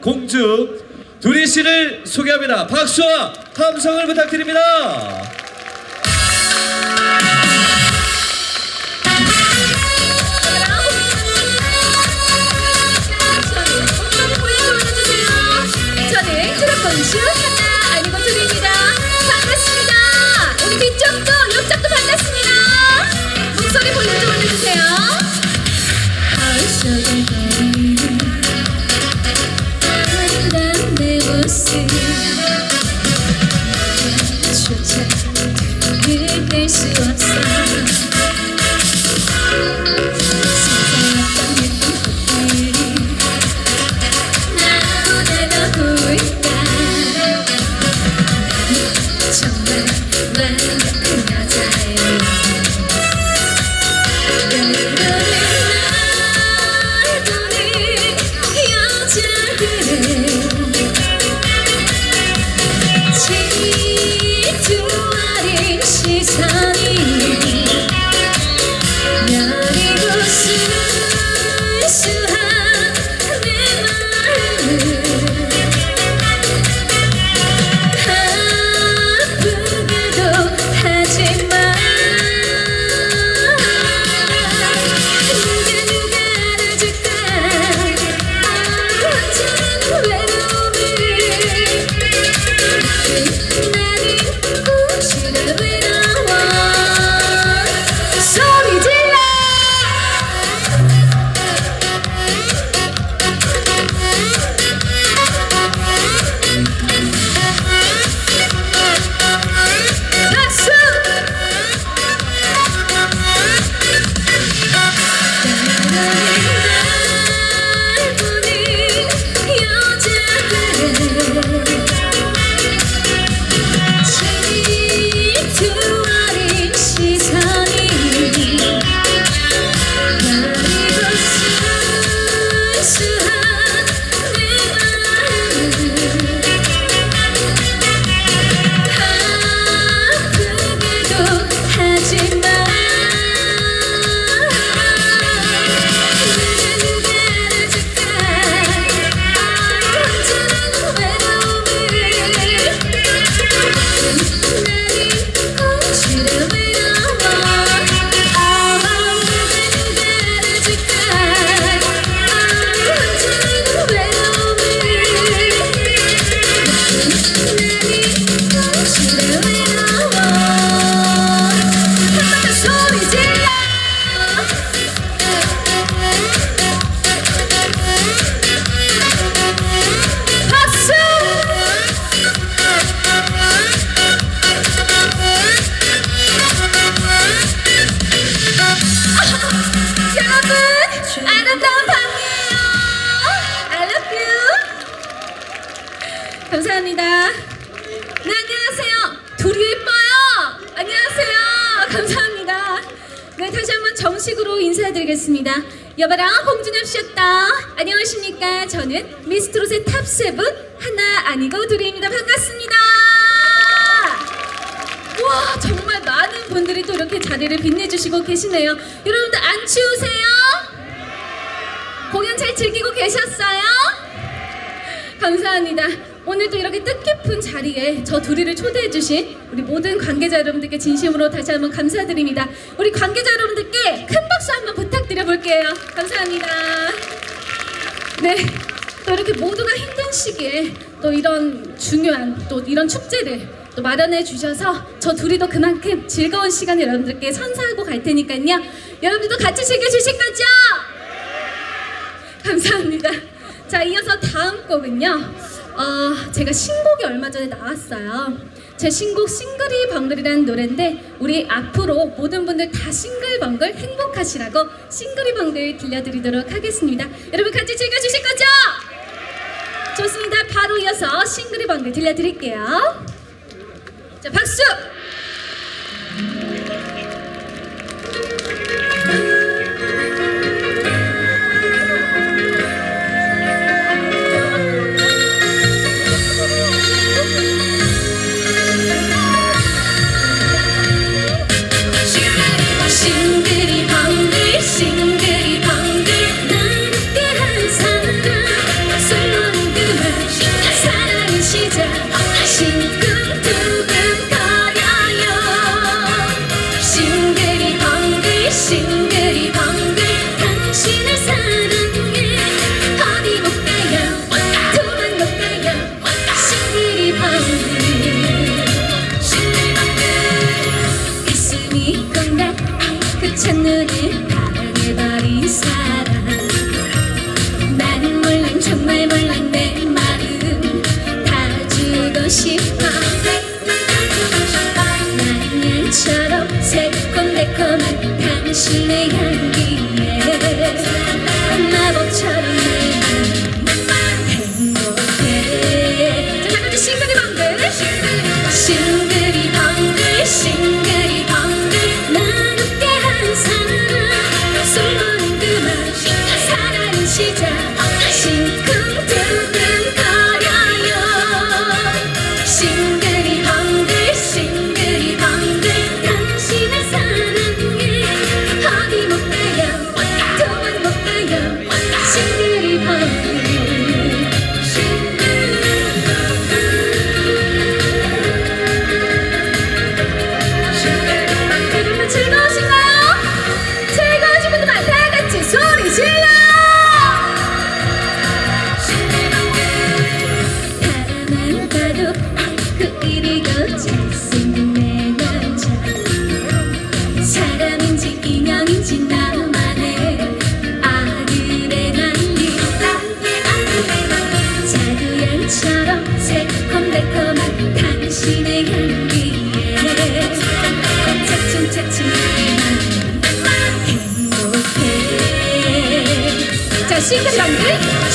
공주 두리 씨를 소개합니다. 박수와 함성을 부탁드립니다. 트롯건슈 하나 아니고 저는 미스트롯의 탑 세븐 하나 아니고 둘이입니다. 반갑습니다. 와 정말 많은 분들이 또 이렇게 자리를 빛내주시고 계시네요. 여러분들 안 추우세요? 공연 잘 즐기고 계셨어요? 감사합니다. 오늘도 이렇게 뜻깊은 자리에 저 둘이를 초대해주신 우리 모든 관계자 여러분들께 진심으로 다시 한번 감사드립니다. 우리 관계자 여러분들께 큰 박수 한번 부탁드려 볼게요. 감사합니다. 네, 또 이렇게 모두가 힘든 시기에 또 이런 중요한 또 이런 축제를 또 마련해 주셔서 저 둘이도 그만큼 즐거운 시간을 여러분들께 선사하고 갈 테니까요. 여러분들도 같이 즐겨 주실 거죠? 감사합니다. 자, 이어서 다음 곡은요. 어, 제가 신곡이 얼마 전에 나왔어요. 제 신곡 싱글이 벙글이라는 노래인데 우리 앞으로 모든 분들 다 싱글벙글 행복하시라고 싱글이 벙글 들려드리도록 하겠습니다. 여러분 같이 즐겨주실 거죠? 좋습니다. 바로 이어서 싱글이 벙글 들려드릴게요. 자, 박수!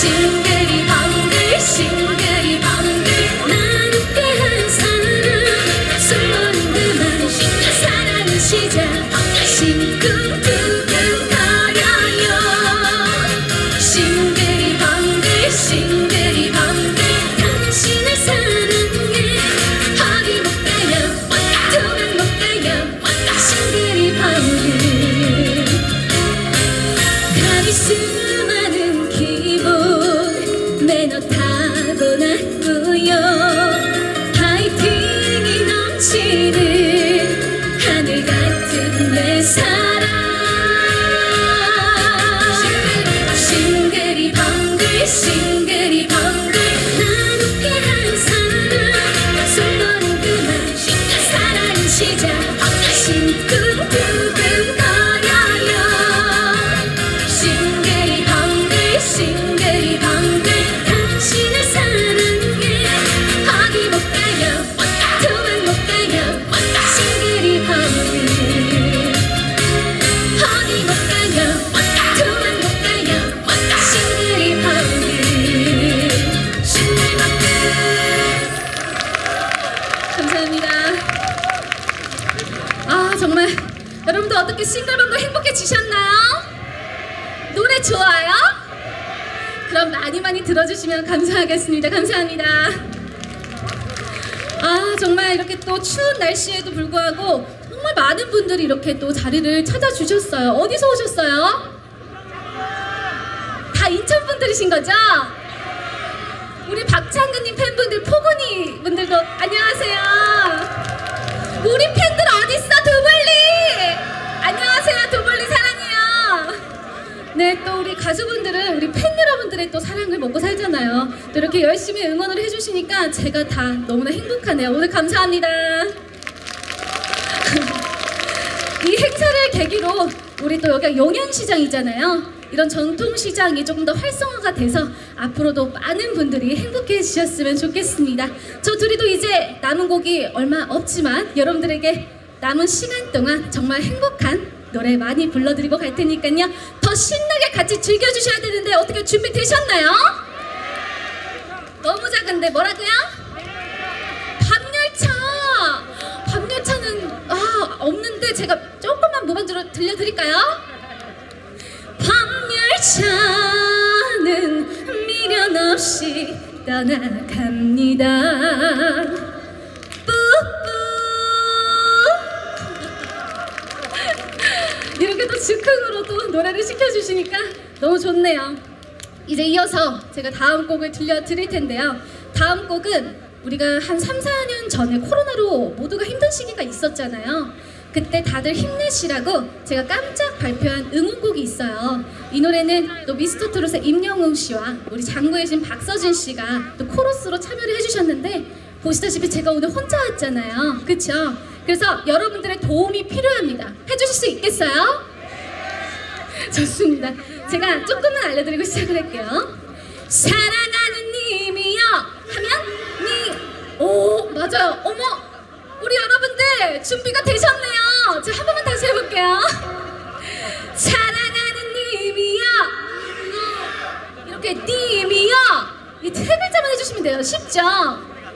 방 감사합니다 아 정말 여러분들 어떻게 싱글벙글 행복해지셨나요? 노래 좋아요? 그럼 많이 많이 들어주시면 감사하겠습니다. 감사합니다. 아 정말 이렇게 또 추운 날씨에도 불구하고 정말 많은 분들이 이렇게 또 자리를 찾아주셨어요. 어디서 오셨어요? 다 인천 분들이신 거죠? 우리 박창근님 팬분들, 포근이 분들도 안녕하세요. 우리 팬들 어딨어, 두블리? 안녕하세요, 두블리 사랑해요. 네, 또 우리 가수분들은 우리 팬 여러분들의 또 사랑을 먹고 살잖아요. 또 이렇게 열심히 응원을 해주시니까 제가 다 너무나 행복하네요. 오늘 감사합니다. 이 행사를 계기로 우리 또 여기가 용현시장이잖아요. 이런 전통 시장이 조금 더 활성화가 돼서 앞으로도 많은 분들이 행복해 지셨으면 좋겠습니다. 저 둘이도 이제 남은 곡이 얼마 없지만 여러분들에게 남은 시간 동안 정말 행복한 노래 많이 불러드리고 갈 테니까요. 더 신나게 같이 즐겨주셔야 되는데 어떻게 준비되셨나요? 너무 작은데 뭐라고요? 밤열차! 밤열차는 아 없는데 제가 조금만 무반주로 들려드릴까요? 밤열차는 미련 없이 떠나갑니다. 뿌뿌 이렇게 또 즉흥으로 또 노래를 시켜주시니까 너무 좋네요. 이제 이어서 제가 다음 곡을 들려드릴 텐데요. 다음 곡은 우리가 한 3, 4년 전에 코로나로 모두가 힘든 시기가 있었잖아요. 그때 다들 힘내시라고 제가 깜짝 발표한 응원곡이 있어요. 이 노래는 또 미스터 트롯의 임영웅 씨와 우리 장구의 신 박서진 씨가 또 코러스로 참여를 해주셨는데 보시다시피 제가 오늘 혼자 왔잖아요. 그쵸? 그래서 여러분들의 도움이 필요합니다. 해주실 수 있겠어요? 좋습니다. 제가 조금만 알려드리고 시작을 할게요. 사랑하는 님이요 하면 니, 오 맞아요. 어머 우리 여러분 준비가 되셨네요. 제가 한 번만 다시 해볼게요. 사랑하는 님이요. 이렇게 님이요. 이세 글자만 해주시면 돼요. 쉽죠?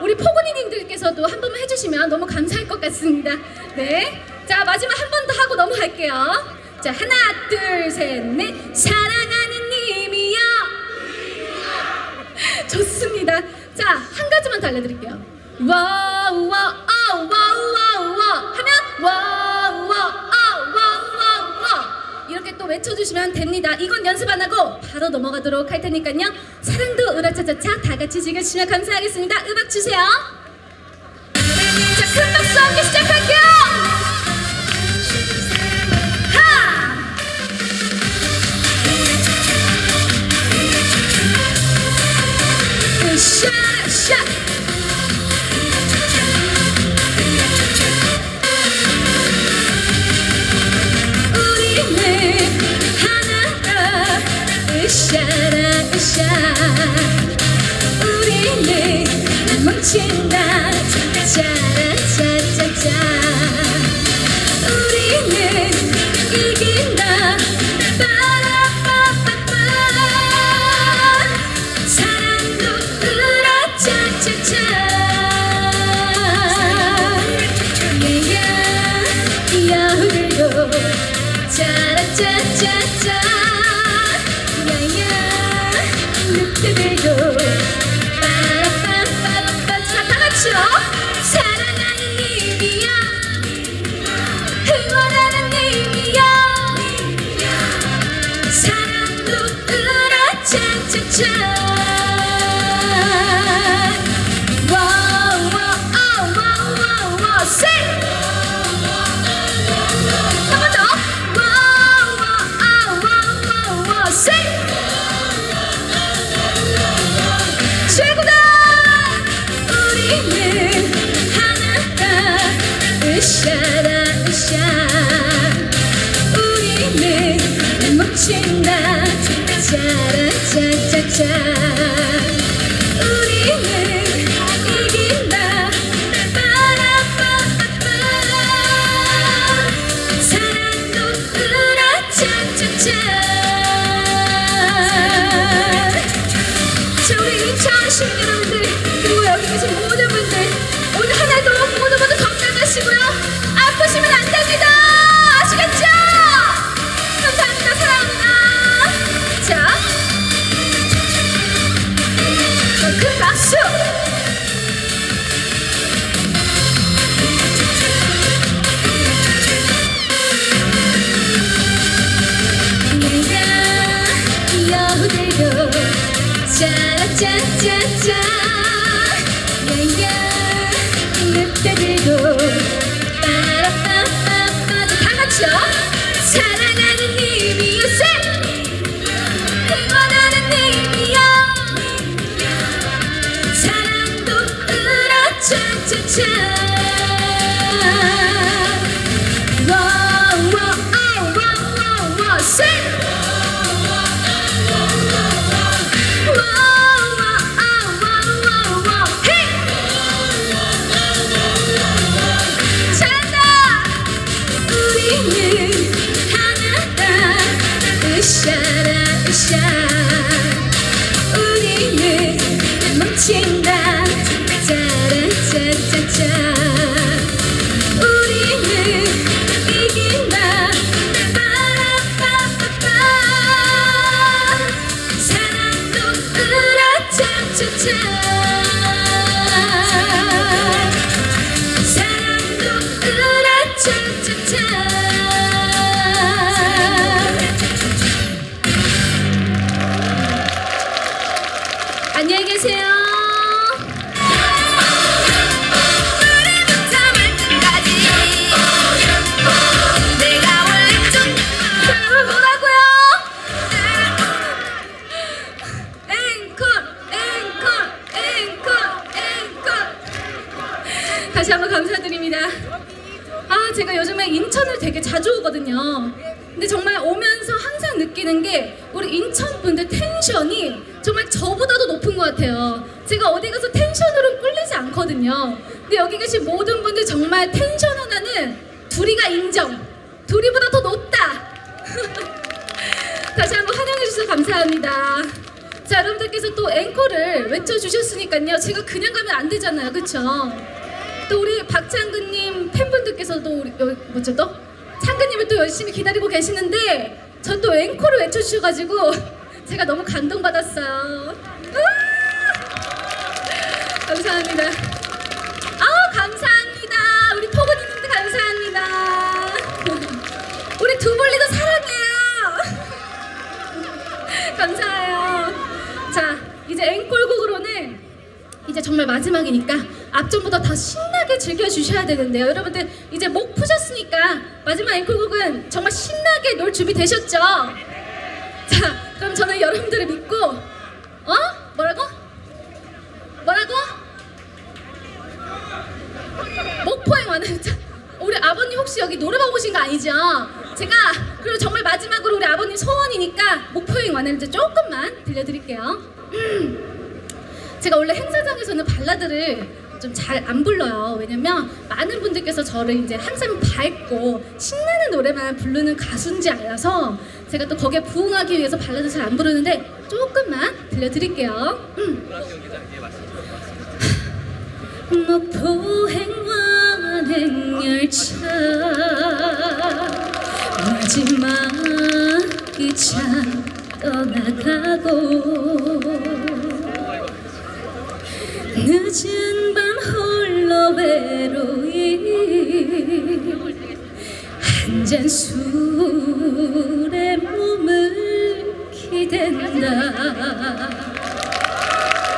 우리 포근이님들께서도 한 번만 해주시면 너무 감사할 것 같습니다. 네. 자 마지막 한 번 더 하고 넘어갈게요. 자 하나 둘 셋 넷 사랑하는 님이요. 좋습니다. 자 한 가지만 더 알려드릴게요. 와우 와우 와우 와우 와우. 하면 와우, 와우, 아우, 와우, 와우, 와우. 이렇게 또 외쳐주시면 됩니다. 이건 연습 안 하고 바로 넘어가도록 할 테니까요. 사랑도 으라차차차 다 같이 즐겨주시면 감사하겠습니다. 음악 주세요. 자, 큰 박수 함께 시작할게요. 으쌰 우리는 뭉친다. 짜라짜짜짜 우리는 이긴다. 빠라빠빠빠. 사랑도 으라차차차 예야 야후들도 짜라짜짜짜 으쌰라, 으쌰. 우리는 뭉친다. 짜라 짜짜짜. 제가 그냥 가면 안 되잖아요. 그쵸? 또 우리 박창근님 팬분들께서도 우리, 여, 뭐죠 또? 창근님을 또 열심히 기다리고 계시는데 전 또 앵콜을 외쳐주셔가지고 제가 너무 감동받았어요. 아! 감사합니다. 아 감사합니다. 우리 토그님도 감사합니다. 우리 두볼리도 사랑해요. 감사해요. 자, 이제 앵콜곡으로는 이제 정말 마지막이니까 앞전보다 더 신나게 즐겨주셔야 되는데요. 여러분들 이제 목 푸셨으니까 마지막 앵콜곡은 정말 신나게 놀 준비 되셨죠? 자, 그럼 저는 여러분들을 믿고 어? 뭐라고? 뭐라고? 목포행 자, 우리 아버님 혹시 여기 노래방 오신 거 아니죠? 제가 그리고 정말 마지막으로 우리 아버님 소원이니까 목포행 이제 조금만 들려드릴게요. 음. 제가 원래 행사장에서는 발라드를 좀 잘 안 불러요. 왜냐면 많은 분들께서 저를 이제 항상 밝고 신나는 노래만 부르는 가수인지 알아서 제가 또 거기에 부응하기 위해서 발라드 잘 안 부르는데 조금만 들려드릴게요. 음. 목포 행완행 열차 마지막 기차 떠나가고 늦은 밤 홀로 외로이 한잔 술에 몸을 기댄다.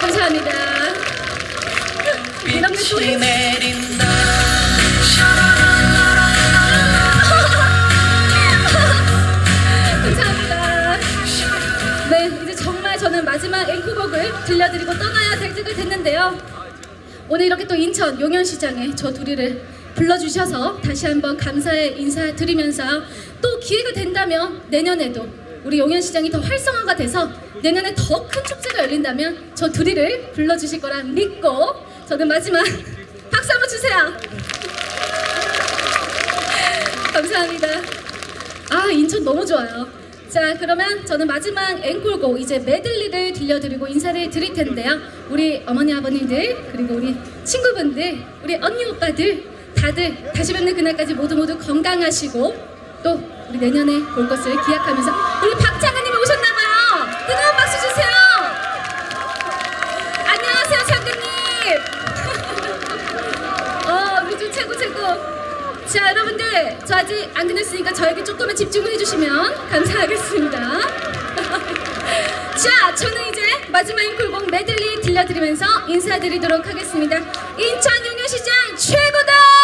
감사합니다. 게또 빛 오늘 이렇게 또 인천 용현시장에 저 둘이를 불러주셔서 다시 한번 감사의 인사드리면서 또 기회가 된다면 내년에도 우리 용현시장이 더 활성화가 돼서 내년에 더 큰 축제가 열린다면 저 둘이를 불러주실 거라 믿고 저는 마지막 박수 한번 주세요. 감사합니다. 아 인천 너무 좋아요. 자 그러면 저는 마지막 앵콜곡 이제 메들리를 들려드리고 인사를 드릴 텐데요. 우리 어머니 아버님들 그리고 우리 친구분들 우리 언니 오빠들 다들 다시 뵙는 그날까지 모두 모두 건강하시고 또 우리 내년에 볼 것을 기약하면서 우리 박창 자 여러분들 저 아직 안 끝났으니까 저에게 조금만 집중을 해주시면 감사하겠습니다. 자 저는 이제 마지막 앵콜곡 메들리 들려드리면서 인사드리도록 하겠습니다. 인천 용현시장 최고다